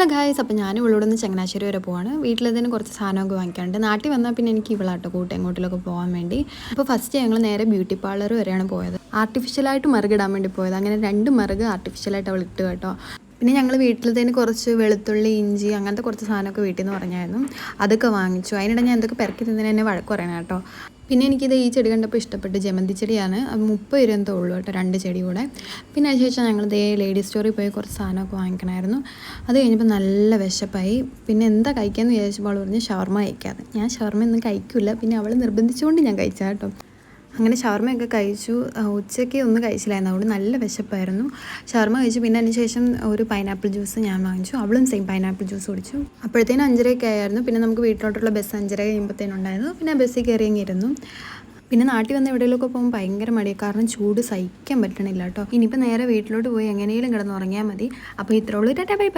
Hello guys അപ്പോൾ ഞാൻ ഇവളോട് ഒന്ന് ചങ്ങനാശ്ശേരി വരെ പോവാണ്. വീട്ടിലതിന് കുറച്ച് സാധനമൊക്കെ വാങ്ങിക്കാറുണ്ട് നാട്ടിൽ വന്നാൽ പിന്നെ എനിക്ക് ഇവളാട്ടോ കൂട്ടം എങ്ങോട്ടിലൊക്കെ പോകാൻ വേണ്ടി. അപ്പോൾ ഫസ്റ്റ് ഞങ്ങൾ നേരെ ബ്യൂട്ടി പാർലർ വരെയാണ് പോയത്. ആർട്ടിഫിഷ്യലായിട്ട് മറുകിടാൻ വേണ്ടി പോയത്. അങ്ങനെ രണ്ട് മറുക് ആർട്ടിഫിഷ്യലായിട്ട് അവൾ ഇട്ട് കേട്ടോ. പിന്നെ ഞങ്ങൾ വീട്ടിൽ തന്നെ കുറച്ച് വെളുത്തുള്ളി ഇഞ്ചി അങ്ങനത്തെ കുറച്ച് സാധനമൊക്കെ വീട്ടിൽ നിന്ന് പറഞ്ഞായിരുന്നു. അതൊക്കെ വാങ്ങിച്ചു. അതിനിടെ ഞാൻ എന്തൊക്കെ പെരക്കി തിന്നതിന് എന്നെ വഴക്ക് പറയണം കേട്ടോ. പിന്നെ എനിക്കിത് ഈ ചെടി കണ്ടപ്പോൾ ഇഷ്ടപ്പെട്ട് ജമന്തി ചെടിയാണ്. മുപ്പത് രൂപ എന്തോ ഉള്ളൂ കേട്ടോ രണ്ട് ചെടി കൂടെ. പിന്നെ അതിന് ശേഷം ഞങ്ങൾ ദേ ലേഡീസ് സ്റ്റോറിൽ പോയി കുറച്ച് സാധനമൊക്കെ വാങ്ങിക്കണമായിരുന്നു അത് കഴിഞ്ഞപ്പോൾ നല്ല വിശപ്പായി. പിന്നെ എന്താ കഴിക്കാമെന്ന് വിചാരിച്ചപ്പോൾ അവൾ പറഞ്ഞ് ഷവർമ്മ കഴിക്കാതെ ഞാൻ ഷവർമ്മ ഒന്നും കഴിക്കില്ല പിന്നെ അവൾ നിർബന്ധിച്ചുകൊണ്ട് ഞാൻ കഴിച്ചാൽ കേട്ടോ. അങ്ങനെ ഷവർമ്മയൊക്കെ കഴിച്ചു. ഉച്ചയ്ക്ക് ഒന്നും കഴിച്ചില്ലായിരുന്നു. അതുകൊണ്ട് നല്ല വിശപ്പായിരുന്നു. ഷവർമ്മ കഴിച്ചു. പിന്നെ അതിനുശേഷം ഒരു പൈനാപ്പിൾ ജ്യൂസ് ഞാൻ വാങ്ങിച്ചു. അവളും സെയിം പൈനാപ്പിൾ ജ്യൂസ് കുടിച്ചു. അപ്പോഴത്തേനും അഞ്ചരയൊക്കെ ആയിരുന്നു. പിന്നെ നമുക്ക് വീട്ടിലോട്ടുള്ള ബസ് അഞ്ചര കഴിയുമ്പോഴത്തേനും ഉണ്ടായിരുന്നു. പിന്നെ ബസ്സിൽ കയറി പിന്നെ നാട്ടിൽ വന്ന് എവിടെയെങ്കിലുമൊക്കെ പോകുമ്പോൾ ഭയങ്കര മടിയാണ് കാരണം ചൂട് സഹിക്കാൻ പറ്റണില്ല കേട്ടോ. ഇനിയിപ്പോൾ നേരെ വീട്ടിലോട്ട് പോയി എങ്ങനെയെങ്കിലും കിടന്ന് ഉറങ്ങിയാൽ മതി അപ്പോൾ ഇത്രയുള്ളൂ ടാറ്റാ ബൈ.